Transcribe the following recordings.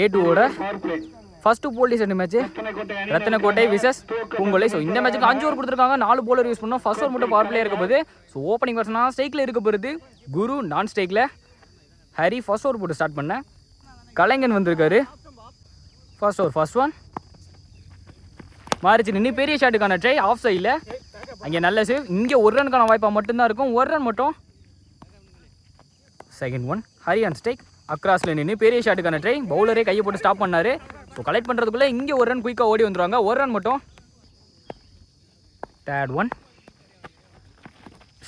ஏ டூவோட ஃபர்ஸ்ட் போலீஸ் ரெண்டு match Rathanakottai versus Poongollai so இந்த மேட்ச்சுக்கு அஞ்சு ஓவர் கொடுத்துருக்காங்க. நாலு போலர் யூஸ் பண்ணோம். ஃபர்ஸ்ட் ஓவர் மட்டும் பவர் பிளே இருக்க போது ஸோ ஓப்பனிங் பர்சனா ஸ்ட்ரைக்கில் இருக்க போகிறது குரு நான் ஸ்ட்ரைக்கில் ஹரி ஃபர்ஸ்ட் ஓவர் போட்டு ஸ்டார்ட் பண்ணேன் கலைஞன் வந்திருக்காரு. ஃபர்ஸ்ட் ஓவர் ஃபர்ஸ்ட் ஒன் மாறிச்சு நின்று பெரிய ஷாட்டுக்கான ட்ரை ஆஃப் சைடில் அங்கே நல்ல சேவ் இங்கே ஒரு ரனுக்கான வாய்ப்பாக மட்டும்தான் இருக்கும். ஒரு ரன் மட்டும். செகண்ட் ஒன் ஹரி அண்ட் ஸ்டேக் அக்ராஸில் நின்று பெரிய ஷாட்டுக்கான ட்ரை பவுலரே கையை போட்டு ஸ்டாப் பண்ணார். ஸோ கலெக்ட் பண்ணுறதுக்குள்ளே இங்கே ஒரு ரன் குயிக்காக ஓடி வந்துடுவாங்க ஒரு ரன் மட்டும். தேர்ட் ஒன்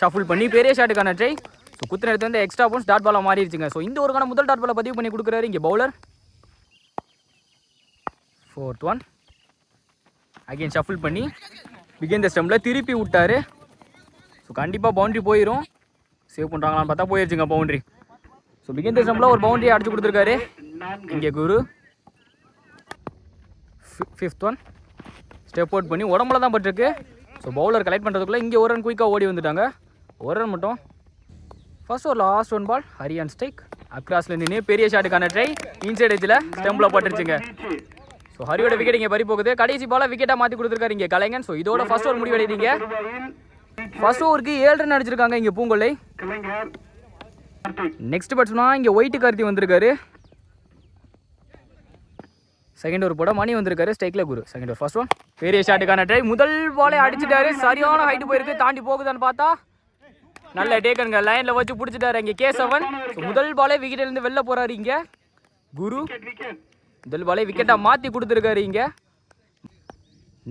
ஷஃபுல் பண்ணி பெரிய ஷாட்டுக்கான ட்ரை ஸோ குத்துன எடுத்து வந்து எக்ஸ்ட்ரா பவுன்ஸ் டாட் பாலாக மாறிடுச்சுங்க ஸோ இந்த ஒருக்கான முதல் டாட் பாலை பதிவு பண்ணி கொடுக்குறாரு இங்கே bowler fourth one again shuffle பண்ணி பிகின் த ஸ்டம்பில் திருப்பி விட்டாரு. ஸோ கண்டிப்பாக பவுண்ட்ரி போயிடும் சேவ் பண்ணுறாங்களான்னு பார்த்தா போயிடுச்சுங்க பவுண்ட்ரி ஸோ பிகின் த ஒரு பவுண்டரி அடிச்சு கொடுத்துருக்காரு. இங்கே Guru. Fifth one step out பண்ணி உடம்புல தான் பட்டிருக்கு. ஸோ பவுலர் கலெக்ட் பண்ணுறதுக்குள்ளே இங்கே ஒரு ரன் குயிக்காக ஓடி வந்துட்டாங்க. ஒரு ரன் மட்டும். ஃபர்ஸ்ட் ஒரு லாஸ்ட் ஒன் பால் ஹரியான் ஸ்ட்ரைக் அக்ராஸில் நின்று பெரிய ஷாட்டுக்கான ட்ரை இன்சைட் இதில் ஸ்டெம்பில் பட்டுருச்சுங்க. ஸோ ஹரியோட விக்கெட் இங்கே பறி போகுது. கடைசி பால விக்கெட்டாக மாற்றி கொடுத்துருக்காரு இங்கே கலைஞன். ஸோ இதோட ஃபர்ஸ்ட் ஓவர் முடிவடைறீங்க ஃபர்ஸ்ட் ஓவருக்கு ஏழு ரன் அடிச்சிருக்காங்க இங்கே பூங்கொல்லை. நெக்ஸ்ட் பேட்ஸ்மனா இங்கே ஒயிட் கார்த்தி வந்திருக்காரு. செகண்ட் ஓவர் போட மணி வந்திருக்காரு ஸ்டேக்ல Guru. Second over first one பெரிய ஷாட்டுக்கான ட்ரை முதல் பாலே அடிச்சிட்டாரு. சரியான ஹைட் போயிருக்கு. தாண்டி போகுதான்னு பார்த்தா நல்ல டேக்கனுங்க லைனில் வச்சு பிடிச்சிட்டாரு இங்கே கே செவன் முதல் பாலே விக்கெட்லேருந்து வெளில போறாரு இங்கே. குரு. முதல் பாலே விக்கெட்டாக மாற்றி கொடுத்துருக்காரு இங்கே.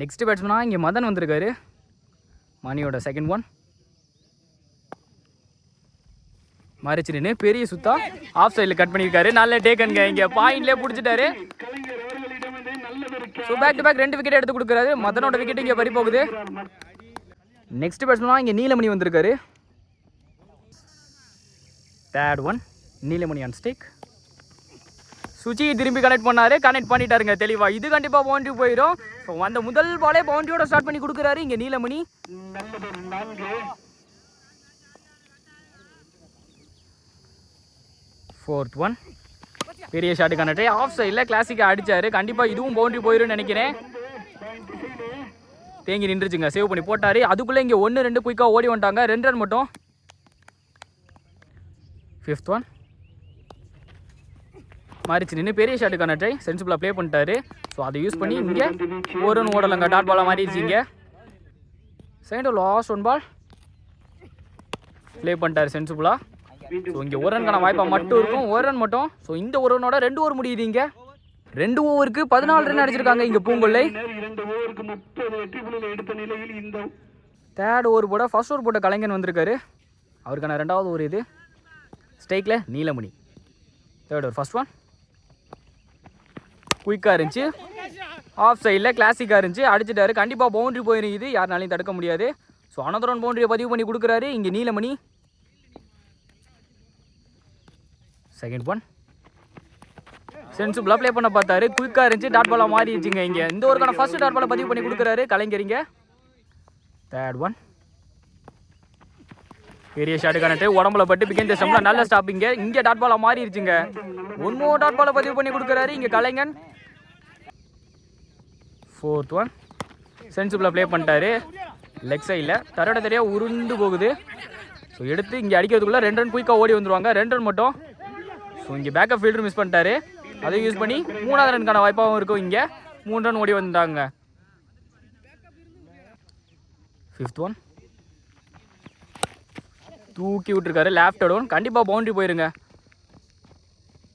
நெக்ஸ்ட் பேட்ஸ்மனா இங்கே மதன் வந்திருக்காரு. மணியோட செகண்ட் ஒன் மறைச்சு நின்று பெரிய சுத்தா ஆஃப் சைடில் கட் பண்ணியிருக்காரு. நல்ல டேக்கனுங்க இங்கே பாயிண்ட்லேயே பிடிச்சிட்டாரு. ஸோ பேக் டு பேக் ரெண்டு விக்கெட் எடுத்து கொடுக்குறாரு. மதனோட விக்கெட் இங்கே பறி போகுது. நெக்ஸ்ட் பேட்ஸ்மனா இங்கே நீலமணி வந்திருக்காரு. Third one Neelamani on stick சுச்சி திரும்பி கனெக்ட் பண்ணாரு. கனெக்ட் பண்ணிட்டாருங்க தெளிவா. இது கண்டிப்பா பவுண்டரி போயிடும் ஸோ அந்த முதல் பாலே பவுண்டரியோட ஸ்டார்ட் பண்ணி கொடுக்குறாரு இங்க நீலமணி. ஃபோர்த் ஒன் பெரிய ஷாட்டு கனெக்ட் ஆஃப் சைடில் கிளாசிக்காக அடித்தார் கண்டிப்பாக இதுவும் பவுண்ட்ரி போயிடும்னு நினைக்கிறேன். தேங்கி நின்றுச்சுங்க. சேவ் பண்ணி போட்டார். அதுக்குள்ளே இங்கே ஒன்று ரெண்டு குயிக்காக ஓடி வந்துட்டாங்க. ரெண்டு ரன் மட்டும். ஃபிஃப்த் ஒன் மாறிச்சு. நின்று பெரிய ஷாட்டுக்கான ட்ரை சென்சிபிளாக ப்ளே பண்ணிட்டாரு. ஸோ அதை யூஸ் பண்ணி இங்கே ஒரு ரன் ஓடலைங்க. டாட் பாலாக மாறிடுச்சு இங்கே. Second last one ball play பண்ணிட்டார். சென்சிபிளாக ஸோ இங்கே ஒரு ரன்கான வாய்ப்பாக மட்டும் இருக்கும். ஒரு ரன் மட்டும். ஸோ இந்த ஒரு ரனோட ரெண்டு ஓவர் முடியுது இங்கே. ரெண்டு ஓவருக்கு பதினாலு ரன் அடிச்சிருக்காங்க இங்கே பூங்கொல்லை. தேர்ட் ஓவர் போட ஃபர்ஸ்ட் ஓவர் போட்ட கலைஞன் வந்திருக்காரு. அவருக்கான ரெண்டாவது ஓவர் இது ஸ்ட்ரைக்கில் Neelamani. Third over first one குயிக்காக இருந்துச்சு. ஆஃப் சைடில் கிளாசிக்காக இருந்துச்சு. அடிச்சிட்டாரு. கண்டிப்பாக பவுண்டரி போயிருக்குது. யாருனாலையும் தடுக்க முடியாது. ஸோ அனதரன் பவுண்டரியை பதிவு பண்ணி கொடுக்குறாரு. இங்கே நீலமணி. செகண்ட் ஒன் சென்சிபிளாக ப்ளே பண்ண பார்த்தாரு. குயிக்காக இருந்துச்சு. டாட் பாலாக மாறிடுச்சுங்க இங்கே. இந்த ஒருக்கான ஃபர்ஸ்ட் டாட் பாலை பதிவு பண்ணி கொடுக்குறாரு. கலைஞரிங்க. தேர்ட் ஒன் பெரிய ஷாட்டு உடம்புல பட்டு பிகன் ஸ்டம்ல நல்ல ஸ்டாப்பிங்க இங்கே. டாட் பாலா மாறிடுச்சுங்க. ஒன்றும் டாட் பாலை பதிவு பண்ணி கொடுக்குறாரு. இங்கே கலைஞன். ஃபோர்த் ஒன் சென்சிபிளாக ப்ளே பண்ணிட்டாரு. லெக் சைடில் தரோட தெரியா உருண்டு போகுது. ஸோ எடுத்து இங்கே அடிக்கிறதுக்குள்ளே ரெண்டு ரன் குயிக்காக ஓடி வந்துருவாங்க. ரெண்டு ரன் மட்டும் ஸோ இங்கே பேக்கப் ஃபீல்டர் மிஸ் பண்ணிட்டாரு. அதையும் யூஸ் பண்ணி மூணாவது ரனுக்கான வாய்ப்பாகவும் இருக்கும் இங்கே. மூணு ரன் ஓடி வந்துட்டாங்க ஃபிஃப்த் ஒன் தூக்கி விட்டுருக்காரு. லேஃப்ட் ஒன் கண்டிப்பாக பவுண்டரி போயிருங்க.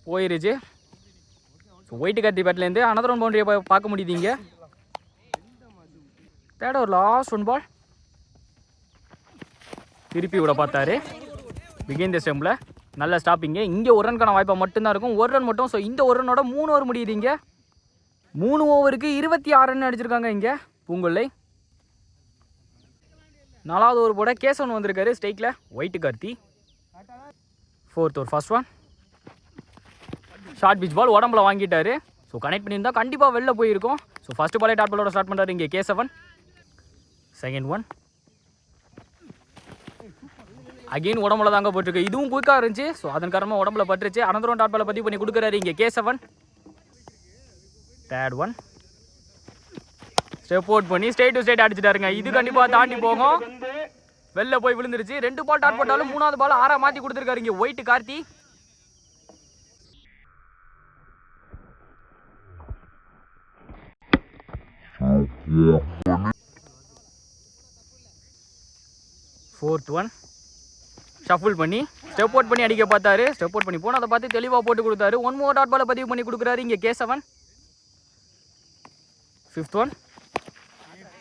போயிருச்சு. ஸோ ஒயிட் கட்டி பேட்லேருந்து அனதர் ஒன் பவுண்டரியை பார்க்க முடியுது இங்கே. தேர்ட் ஒரு லாஸ்ட் ஒன் பால் திருப்பி விட பார்த்தாரு. பிகின் த ஸ்டெம்பில் நல்ல ஸ்டாப்பிங்கு இங்கே ஒரு ரன்கான வாய்ப்பாக மட்டும்தான் இருக்கும். ஒரு ரன் மட்டும். ஸோ இந்த ஒரு ரனோட மூணு ஓவர் முடியுது இங்கே. மூணு ஓவருக்கு இருபத்தி ஆறு ரன் அடிச்சிருக்காங்க இங்கே. பூங்கொல்லை. நாலாவது ஓவர் போட கேசவன் வந்திருக்காரு. ஸ்டேக்கில் white Karthi. Fourth over first one short pitch ball உடம்புல வாங்கிட்டாரு. ஸோ கனெக்ட் பண்ணியிருந்தா கண்டிப்பாக வெளில போயிருக்கும். ஸோ ஃபஸ்ட்டு பாலே டாட் பாலோட ஸ்டார்ட் பண்ணுறாரு இங்கே கேசவன். செகண்ட் ஒன் அகைன் உடம்புல தாங்க போட்டிருக்கு. இதுவும் குயிக்காக இருந்துச்சு. ஸோ அதன் காரணமாக உடம்புல பட்டுருச்சு. அனந்தரம் டாட் பாலை பதிவு பண்ணி கொடுக்குறாரு. இங்கே Kesavan third one step out பண்ணி ஸ்டேட் டு ஸ்டேட் அடிச்சிட்டாருங்க. இது கண்டிப்பாக தாண்டி போகும். வெளில போய் விழுந்துருச்சு. ரெண்டு பால் டாட் போட்டாலும் மூணாவது பால் ஆறா மாற்றி கொடுத்துருக்காரு இங்கே white Karthi. Fourth one shuffle பண்ணி ஸ்டெப் அவுட் பண்ணி அடிக்க பார்த்தாரு. ஸ்டெப் அவுட் பண்ணி போனதை பார்த்து தெளிவாக போட்டு கொடுத்தாரு. ஒன் மோர் டாட் பாலை பதிவு பண்ணி கொடுக்குறாரு. இங்கே கே செவன் ஃபிஃப்த் ஒன்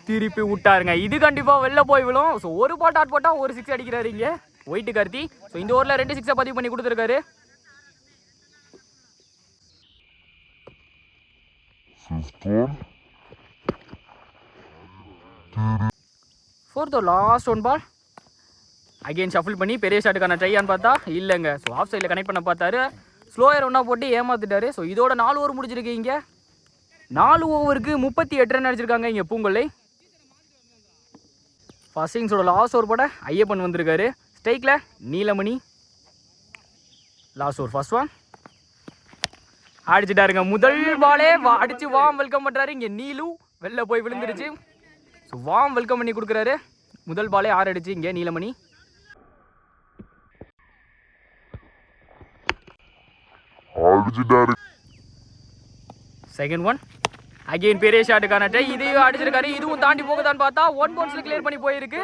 திருப்பி விட்டாருங்க. இது கண்டிப்பாக வெளில போய் விழும். ஸோ ஒரு பால் டாட் போட்டால் ஒரு சிக்ஸ் அடிக்கிறாரு இங்கே. ஒயிட்டு கார்த்தி. ஸோ இந்த ஓவரில் ரெண்டு சிக்ஸை பதிவு பண்ணி கொடுத்துருக்காரு. Fourth last one ball again shuffle பண்ணி பெரிய ஷாட்டுக்கான ட்ரையான்னு பார்த்தா இல்லைங்க. ஸோ ஆஃப் சைடில் கனெக்ட் பண்ண பார்த்தாரு. ஸ்லோயர் ஒன்றா போட்டு ஏமாத்திட்டாரு. ஸோ இதோட நாலு ஓவர் முடிஞ்சிருக்கு இங்கே. நாலு ஓவருக்கு முப்பத்தி எட்டு ரன் அடிச்சிருக்காங்க இங்கே பூங்கொல்லை. ஃபர்ஸ்ட் இன்னிங்ஸோட லாஸ்ட் ஓவர் போட ஐயப்பன் வந்திருக்காரு. ஸ்ட்ரைக்கில் Neelamani. Last over first one அடிச்சிட்டாருங்க. முதல் பாலே வா அடிச்சு வாம் வெல்கம் பண்ணுறாரு இங்கே நீலு வெளில போய் விழுந்துருச்சு. ஸோ வாம் வெல்கம் பண்ணி கொடுக்குறாரு. முதல் பாலே ஆறு அடிச்சு இங்கே நீலமணி. அடிச்சிட்டாரு. செகண்ட் ஒன் அகைன் பெரிய ஷாட்டுக்கான ட்ரை இதையும் அடிச்சிருக்காரு. இதுவும் தாண்டி போகுதான்னு பார்த்தா ஒன் பவுன்ஸ்ல கிளியர் பண்ணி போயிருக்கு.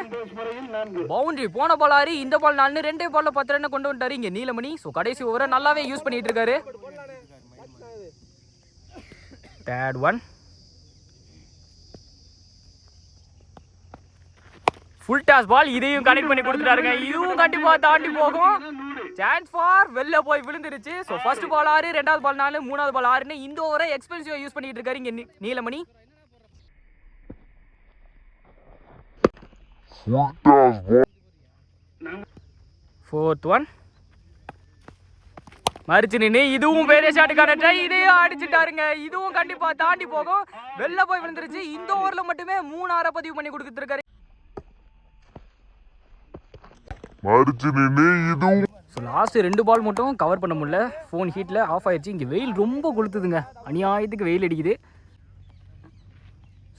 பவுண்டரி போன பால் ஆறு இந்த பால் நாலு ரெண்டே பால்ல பத்து ரன் கொண்டு வந்துட்டாரு இங்க நீலமணி. ஸோ கடைசி ஓவரை நல்லாவே யூஸ் பண்ணிட்டு இருக்காரு. Third one full toss ball இதையும் கனெக்ட் பண்ணி கொடுத்துட்டாருங்க. இதுவும் கண்டிப்பாக தாண்டி போகும். சான்ஸ் ஃபார் வெளில போய் விழுந்துருச்சு. ஸோ ஃபர்ஸ்ட் பால் ஆறு ரெண்டாவது பால் நாலு மூணாவது பால் ஆறுன்னு இந்த ஓவரை எக்ஸ்பென்சிவா யூஸ் பண்ணிட்டு இருக்காரு இங்க நீலமணி. ஃபோர்த் ஒன் மறிச்சு நின்று இதுவும் பெரிய ஷாட்டுக்கான ட்ரை இதையும் அடிச்சுட்டாருங்க. இதுவும் கண்டிப்பா தாண்டி போகும். வெளில போய் விழுந்துருச்சு. இந்த ஓவர்ல மட்டுமே மூணு ஆற பதிவு பண்ணி கொடுத்துருக்காரு மறிச்சு நின்று இதுவும் ஸோ லாஸ்ட்டு ரெண்டு பால் மட்டும் கவர் பண்ண முடியல. ஃபோன் ஹீட்டில் ஆஃப் ஆயிடுச்சு இங்கே வெயில் ரொம்ப கொளுத்துதுங்க. அநியாயத்துக்கு வெயில் அடிக்குது.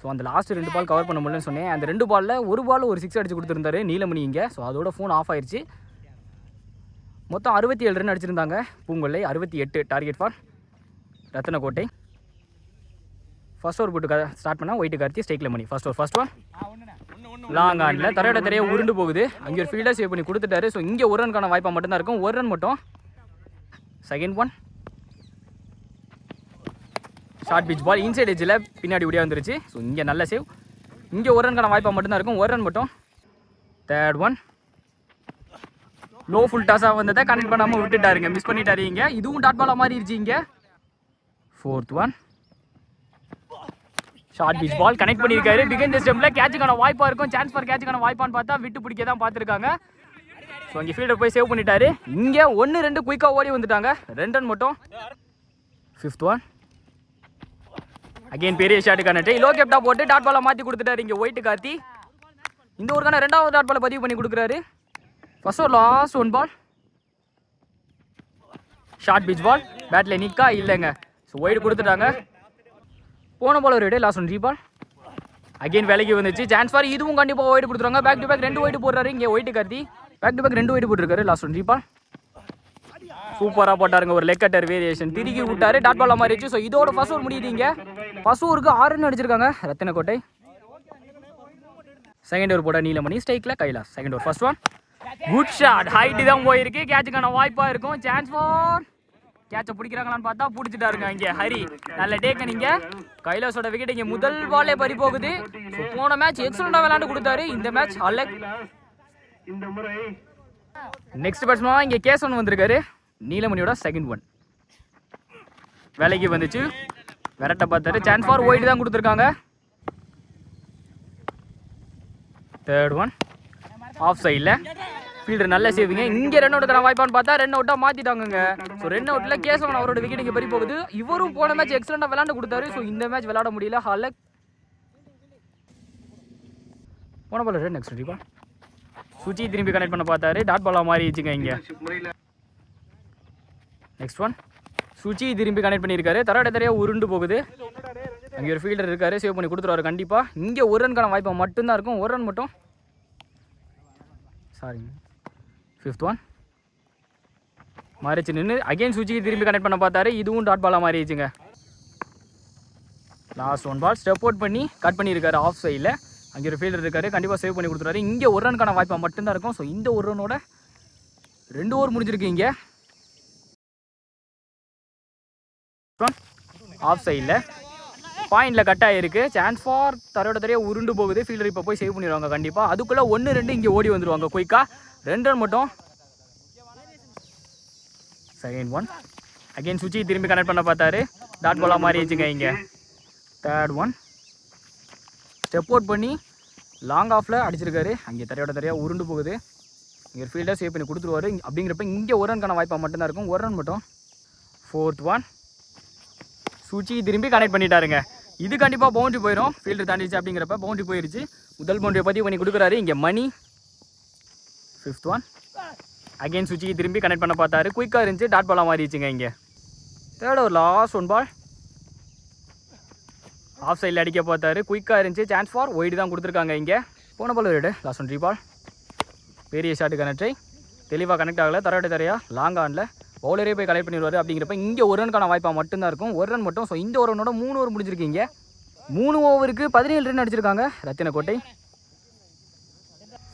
ஸோ அந்த லாஸ்ட்டு ரெண்டு பால் கவர் பண்ண முடியலன்னு சொன்னேன். அந்த ரெண்டு பாலில் ஒரு பால் ஒரு சிக்ஸ் அடிச்சு கொடுத்துருந்தாரு நீலமணி இங்கே. ஸோ அதோட ஃபோன் ஆஃப் ஆயிடுச்சு மொத்தம் அறுபத்தி ஏழு ரன் அடிச்சிருந்தாங்க. பூங்கொல்லை அறுபத்தி எட்டு target for Rathanakottai. First over போட்டு ஸ்டார்ட் பண்ணால் white Karthi ஸ்டேக்கில் Mani. First over first one long ஆனில் தரையோட தரையை உருண்டு போகுது. அங்கே ஒரு ஃபீல்டர் சேவ் பண்ணி கொடுத்துட்டாரு. ஸோ இங்கே ஒரு ரன்கான வாய்ப்பாக மட்டும்தான் இருக்கும். ஒரு ரன் மட்டும். Second one short pitch ball inside எஜ்ஜில் பின்னாடி ஒடியா வந்துருச்சு. ஸோ இங்கே நல்ல சேவ் இங்கே ஒரு ரன்கான வாய்ப்பாக மட்டும்தான் இருக்கும். ஒரு ரன் மட்டும். தேர்ட் ஒன் லோ ஃபுல் டாஸாக வந்ததை கனெக்ட் பண்ணாமல் விட்டுட்டாருங்க. மிஸ் பண்ணிட்டாரு இங்கே. இதுவும் டாட் பாலாக மாறிடுச்சு இங்கே. Fourth one short pitch ball connect பண்ணியிருக்காரு. பிகன் ஸ்டெம்ல கேட்சுக்கான வாய்ப்பா இருக்கும். சான்ஸ் ஃபார் கேட்சுக்கான வாய்ப்பான்னு பார்த்தா விட்டு பிடிக்க தான் பார்த்துருக்காங்க. ஸோ அங்கே ஃபீல்டர் போய் சேவ் பண்ணிட்டாரு. இங்கே ஒன்று ரெண்டு குயிக்காக ஓடி வந்துட்டாங்க. ரெண்டு ரன் மட்டும். ஃபிஃப்த் ஒன் அகைன் பெரிய ஷாட்டுக்கான டை லோ கேப்டா போட்டு டாட் பாலை மாற்றி கொடுத்துட்டாரு இங்கே ஒயிட்டு கார்த்தி. இந்த ஊருக்கான ரெண்டாவது டாட் பாலை பதிவு பண்ணி கொடுக்குறாரு. ஃபர்ஸ்ட் ஒரு last one ball short pitch ball battle நிற்கா இல்லைங்க. ஸோ ஒயிட் கொடுத்துட்டாங்க. போன போல ஒரு லாஸ்ட் ஒன் ரீபால் அகைன் வேலைக்கு வந்துச்சு. சான்ஸ் ஃபார் இதுவும் கண்டிப்பாக ஒயிட் கொடுத்துருவாங்க. பேக் டு பேக் ரெண்டு ஒயிட் போடுறாரு. இங்கே ஒயிட்டு கருதி பேக் டு பேக் ரெண்டு ஒயிட் போட்டுருக்காரு. லாஸ்ட் ஒன் ரீபால் சூப்பராக போட்டாருங்க. ஒரு லெக்கட்டர் வேரியேஷன் திருக்கி விட்டாரு. டாட் பால் மாறிடுச்சு. ஸோ இதோட ஃபர்ஸ்ட் ஓவர் முடியுது இங்கே. ஃபர்ஸ்ட் ஓவருக்கு ஆறு ரன் அடிச்சிருக்காங்க ரத்தினக்கோட்டை செகண்ட் ஓவர் போட நீலமணி. ஸ்ட்ரைக்கில் Kailash second over first one good shot height தான் போயிருக்கு. கேட்சுக்கான வாய்ப்பாக இருக்கும். சான்ஸ் ஃபார் கேட்சை பிடிக்கிறாங்களான்னு பார்த்தா பிடிச்சிட்டாருங்க இங்கே. ஹரி நல்ல டேக்க நீங்க. கைலாசோட விக்கெட் இங்கே முதல் பாலே பறி போகுது. போன மேட்ச் எக்ஸலண்டாக விளையாண்டு கொடுத்தாரு. இந்த மேட்ச் அல்ல இந்த முறை நெக்ஸ்ட் பேட்ஸ்மேன் இங்கே கேசவன் வந்திருக்காரு. நீலமணியோட செகண்ட் ஒன் வேலைக்கு வந்துச்சு. விரட்ட பார்த்தாரு. சான்ஸ் ஃபார் ஒயிட் தான் கொடுத்துருக்காங்க. தேர்ட் ஒன் ஆஃப் சைடில் ஃபீல்டர் நல்ல சேவிங்க இங்கே ரன் அவுட்டுக்கான வாய்ப்பான்னு பார்த்தா ரன் அவுட்டாக மாற்றிட்டாங்கங்க ஸோ ரன் அவுட்டில் கேசவன் அவரோட விக்கெட் இங்கே பறி போகுது இவரும் போன மேட்ச் எக்ஸலண்டாக விளையாண்டு கொடுத்தாரு. ஸோ இந்த மேட்ச் விளையாட முடியல. ஹாலக் போன பால் ரெட் நெக்ஸ்ட் பால் சுச்சி திரும்பி கனெக்ட் பண்ண பார்த்தாரு. டாட் பாலாக மாறிடுச்சுங்க இங்கே. நெக்ஸ்ட் ஒன் சுச்சி திரும்பி கனெக்ட் பண்ணியிருக்காரு. தரோட தரையாக உருண்டு போகுது. அங்கே ஒரு ஃபீல்டர் இருக்காரு. சேவ் பண்ணி கொடுத்துருவாரு கண்டிப்பாக இங்கே ஒரு ரன்கான வாய்ப்பு மட்டும்தான் இருக்கும். ஒரு ரன் மட்டும். சாரி ஃபிஃப்த் ஒன் மாறிச்சு நின்று அகைன் சுச்சிக்கு திரும்பி கனெக்ட் பண்ண பார்த்தாரு. இதுவும் டாட் பாலாக மாறிடுச்சுங்க. Last one ball step out பண்ணி கட் பண்ணியிருக்காரு ஆஃப் சைடில் அங்கே ஒரு ஃபீல்டர் இருக்காரு. கண்டிப்பாக சேவ் பண்ணி கொடுத்துருவாரு. இங்கே ஒரு ரன்கான வாய்ப்பாக மட்டும்தான் இருக்கும். ஸோ இந்த ஒரு ரனோட ரெண்டு ஓவர் முடிஞ்சிருக்கு இங்கே. ஆஃப் சைடில் பாயிண்டில் கட் ஆகிருக்கு சான்ஸ் ஃபார் தரையோட தரையாக உருண்டு போகுது. ஃபீல்டர் இப்போ போய் சேவ் பண்ணிடுவாங்க கண்டிப்பாக அதுக்குள்ளே ஒன்று ரெண்டு இங்கே ஓடி வந்துடுவாங்க குயிக்காக ரெண்டு ரன் மட்டும். செகண்ட் ஒன் அகைன் சுச்சி திரும்பி கனெக்ட் பண்ண பார்த்தாரு. டாட் பாலாக மாறிடுச்சுங்க இங்கே. தேர்ட் ஒன் ஸ்டெப் அவுட் பண்ணி லாங் ஆஃபில் அடிச்சிருக்காரு. அங்கே தரையோட தரையாக உருண்டு போகுது. இங்கே ஃபீல்டாக சேவ் பண்ணி கொடுத்துருவாரு. அப்படிங்கிறப்ப இங்கே ஒரு ரன்கான வாய்ப்பாக மட்டும்தான் இருக்கும். ஒரு ரன் மட்டும். ஃபோர்த் ஒன் சுச்சி திரும்பி கனெக்ட் பண்ணிட்டாருங்க. இது கண்டிப்பாக பவுண்ட்ரி போயிடும் ஃபீல்டு தாண்டிச்சு அப்படிங்கிறப்ப பவுண்ட்ரி போயிடுச்சு முதல் பவுண்ட்ரியை பதிவு பண்ணி கொடுக்குறாரு. இங்கே மணி. ஃபிஃப்த் ஒன் அகெயின் சுச்சிக்கு திரும்பி கனெக்ட் பண்ண பார்த்தாரு. குயிக்காக இருந்துச்சு. டாட் பாலாக மாறிடுச்சுங்க இங்கே. தேர்ட் ஒரு லாஸ்ட் ஒன் பால் ஆஃப் சைடில் அடிக்க பார்த்தாரு. குயிக்காக இருந்துச்சு. சான்ஸ் ஃபார் ஒயிட் தான் கொடுத்துருக்காங்க இங்கே. போன பால் ரெடு லாஸ்ட் ஒன் த்ரீ பால் பெரிய ஷாட்டு கனெக்டை தெளிவாக கனெக்ட் ஆகலை. தரையோட தரையா? லாங் ஆனில் பவுலரே போய் கலெக்ட் பண்ணிடுவார் அப்படிங்கிறப்ப இங்கே ஒரு ரன்கான வாய்ப்பாக மட்டும்தான் இருக்கும். ஒரு ரன் மட்டும். ஸோ இந்த ஒரு ரனோட மூணு ஓவர் முடிஞ்சிருக்கீங்க. மூணு ஓவருக்கு பதினேழு ரன் அடிச்சிருக்காங்க ரத்தின கோட்டை.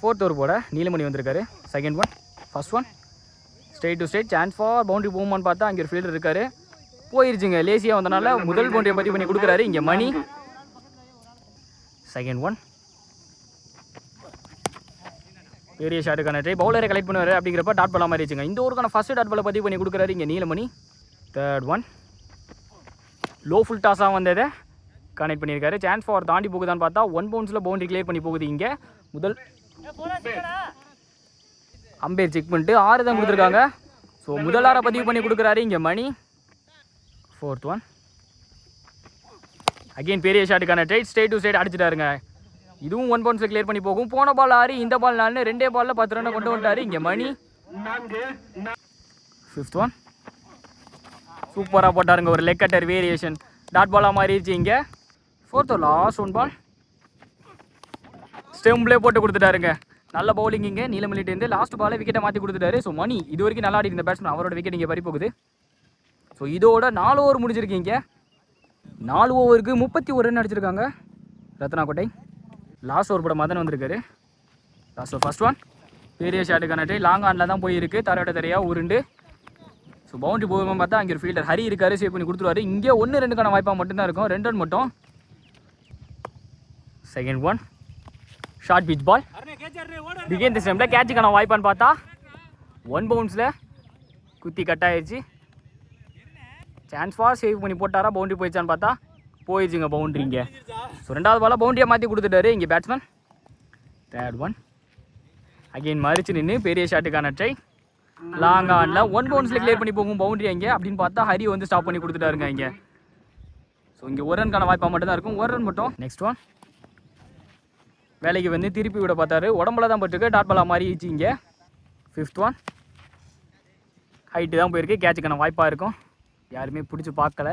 ஃபோர்த் ஓவர் போட நீலமணி வந்திருக்காரு. Second one first one straight to straight chance for boundary போகுமான்னு பார்த்தா அங்கே ஒரு ஃபீல்டர் இருக்காரு. போயிருச்சுங்க. லேசியாக வந்தனால முதல் பவுண்டரியை பதிவு பண்ணி கொடுக்குறாரு இங்கே மணி. செகண்ட் ஒன் பெரிய ஷாட்டு கனெக்ட் பவுலரை கலெக்ட் பண்ணுவார் அப்படிங்கிறப்ப டாட் பால் மாதிரி வச்சுங்க. இந்த ஊருக்கான ஃபஸ்ட்டு டாட் பாலை பதிவு பண்ணி கொடுக்குறாரு இங்கே Neelamani. Third one low full டாஸாக வந்ததை கனெக்ட் பண்ணியிருக்காரு. சான்ஸ் ஃபார் தாண்டி போகுதான்னு பார்த்தா ஒன் பவுன்ஸில் பவுண்டரி கிளியர் பண்ணி போகுது இங்கே. முதல் அம்பேர் செக் பண்ணிட்டு ஆறு தான் கொடுத்துருக்காங்க. ஸோ முதல் ஆறை பதிவு பண்ணி கொடுக்குறாரு இங்கே மணி. ஃபோர்த் ஒன் அகைன் பெரிய ஷாட்டுக்கான ட்ரைட் ஸ்டேட் டு ஸ்டேட் அடிச்சிட்டாருங்க. இதுவும் ஒன் பவுன்ஸில் கிளியர் பண்ணி போகும். போன பால் ஆறு இந்த பால் நாலு ரெண்டே பாலில் பத்து ரன்னை கொண்டு வந்துட்டாரு இங்கே மணி. ஃபிஃப்த் ஒன் சூப்பராக போட்டாருங்க ஒரு லெக் கட்டர் வேரியேஷன் டாட் பாலாக மாறிடுச்சு இங்கே. ஃபோர்த் லாஸ்ட் ஒன் பால் ஸ்டெம்ப்லேயே போட்டு கொடுத்துட்டாருங்க. நல்ல பவுலிங் இங்கே நீலமல்லிட்டேருந்து லாஸ்ட் பாலை விக்கெட்டை மாற்றி கொடுத்துட்டாரு. ஸோ மணி இது வரைக்கும் நல்லா ஆடி இருந்த பேட்ஸ்மேன் அவரோட விக்கெட் இங்கே பறி போகுது. ஸோ இதோட நாலு ஓவர் முடிஞ்சிருக்கீங்க நாலு ஓவருக்கு முப்பத்தி ஒரு ரன் அடிச்சிருக்காங்க ரத்னா கோட்டை லாஸ்ட் ஒரு படம் மதன் வந்திருக்காரு. லாஸ்ட் ஃபஸ்ட் ஃபர்ஸ்ட் ஒன் பெரிய ஷாட்டுக்கான டே லாங் ஆனில் தான் போயிருக்கு. தரையோட தரையாக உருண்டு. ஸோ பவுண்டரி போகும்போது பார்த்தா அங்கே ஒரு ஃபீல்டர் ஹரி இருக்காரு. சேவ் பண்ணி கொடுத்துருவாரு. இங்கே ஒன்று ரெண்டுக்கான வாய்ப்பாக மட்டும்தான் இருக்கும். ரெண்டு ரன் மட்டும். Second one short pitch ball began this டைமில் கேட்சுக்கான வாய்ப்பான்னு பார்த்தா ஒன் பவுன்ஸில் குத்தி கட் ஆயிடுச்சு. சான்ஸ் ஃபார் சேவ் பண்ணி போட்டாரா? பவுண்டரி போயிடுச்சான்னு பார்த்தா போயிடுச்சுங்க பவுண்டரி இங்கே. ஸோ ரெண்டாவது பாலாக பவுண்டரியாக மாற்றி கொடுத்துட்டாரு. இங்கே பேட்ஸ்மேன் தேர்ட் ஒன் அகைன் மறிச்சு நின்று பெரிய ஷாட்டுக்கான ட்ரை லாங் ஆனில் ஒன் பவுன்ஸில் கிளியர் பண்ணி போகும் பவுண்டரி அங்கே அப்படின்னு பார்த்தா ஹரி வந்து ஸ்டாப் பண்ணி கொடுத்துட்டாருங்க இங்கே. ஸோ இங்கே ஒரு ரன்கான வாய்ப்பாக மட்டும்தான் இருக்கும். ஒரு ரன் மட்டும். நெக்ஸ்ட் ஒன் வேலைக்கு வந்து திருப்பி விட பார்த்தாரு. உடம்புல தான் பட்டுருக்கு. டாட் பாலா மாறிடுச்சு இங்கே. ஃபிஃப்த் ஒன் ஹைட்டு தான் போயிருக்கு. கேட்சுக்கான வாய்ப்பாக இருக்கும். யாருமே பிடிச்சி பார்க்கல.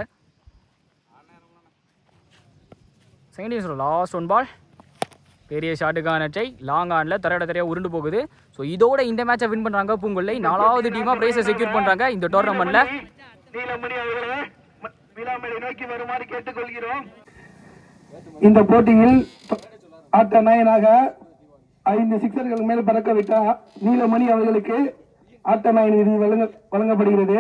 செகண்ட் இன்னிங்ஸோட லாஸ்ட் ஒன் பால் பெரிய ஷாட்டுக்கான ட்ரை லாங் ஆனில் தரையோட தரையாக உருண்டு போகுது. ஸோ இதோட இந்த மேட்சை வின் பண்ணுறாங்க பூங்கொல்லை. நாலாவது டீமாக ப்ரைஸை செக்யூர் பண்ணுறாங்க இந்த டோர்னமெண்ட்டில் இந்த போட்டியில் ஆட்ட நாயனாக ஐந்து சிக்ஸர்கள் மேல் பறக்க விட்ட நீலமணி அவர்களுக்கு ஆட்ட நாயன் விருது வழங்க வழங்கப்படுகிறது.